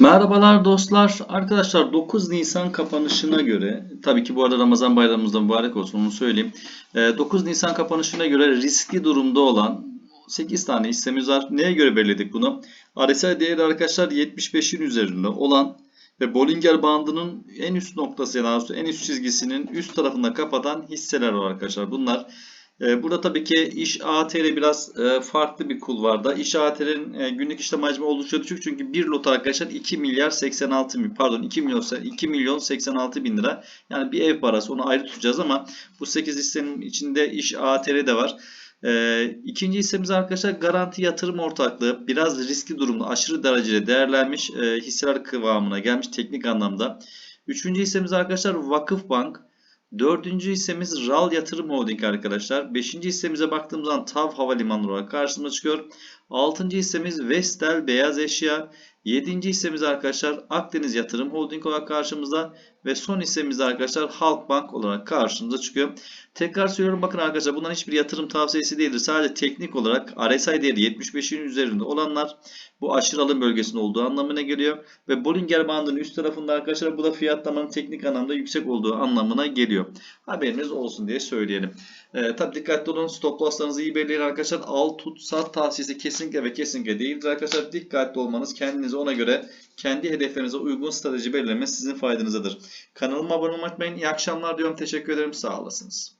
Merhabalar dostlar. Arkadaşlar 9 Nisan kapanışına göre tabii ki bu arada Ramazan bayramımız da mübarek olsun onu söyleyeyim. Ee, 9 Nisan kapanışına göre riskli durumda olan 8 tane hissemiz var. Neye göre belirledik bunu? RSI değeri arkadaşlar 75'in üzerinde olan ve Bollinger bandının en üst noktası yani en üst çizgisinin üst tarafında kapatan hisseler var arkadaşlar. Bunlar Burada tabii ki iş ATR biraz e, farklı bir kulvarda. İş ATR'nin e, günlük işlem hacmi oldukça düşük çünkü bir lot arkadaşlar 2 milyar 86 milyon pardon 2 milyon 2 milyon 86 bin lira. Yani bir ev parası onu ayrı tutacağız ama bu 8 hissenin içinde iş ATR de var. E, ikinci hissemiz arkadaşlar garanti yatırım ortaklığı biraz riskli durumda aşırı derecede değerlenmiş e, hisseler kıvamına gelmiş teknik anlamda. Üçüncü hissemiz arkadaşlar Vakıfbank. Dördüncü hissemiz RAL Yatırım Holding arkadaşlar. Beşinci hissemize baktığımız zaman TAV Havalimanı olarak karşımıza çıkıyor. Altıncı hissemiz Vestel Beyaz Eşya. Yedinci hissemiz arkadaşlar Akdeniz Yatırım Holding olarak karşımızda. Ve son hissemiz arkadaşlar Halkbank olarak karşımıza çıkıyor. Tekrar söylüyorum bakın arkadaşlar bunların hiçbir yatırım tavsiyesi değildir. Sadece teknik olarak RSI değeri 75'in üzerinde olanlar bu aşırı alım bölgesinde olduğu anlamına geliyor. Ve Bollinger bandının üst tarafında arkadaşlar bu da fiyatlamanın teknik anlamda yüksek olduğu anlamına geliyor. Haberiniz olsun diye söyleyelim. Ee, tabii dikkatli olun stop losslarınızı iyi belirleyin arkadaşlar. Al tut sat tavsiyesi kesinlikle ve kesinlikle değildir arkadaşlar. Dikkatli olmanız kendinize ona göre kendi hedeflerinize uygun strateji belirlemesi sizin faydanızadır. Kanalıma abone olmayı unutmayın. İyi akşamlar diyorum. Teşekkür ederim. Sağ olasınız.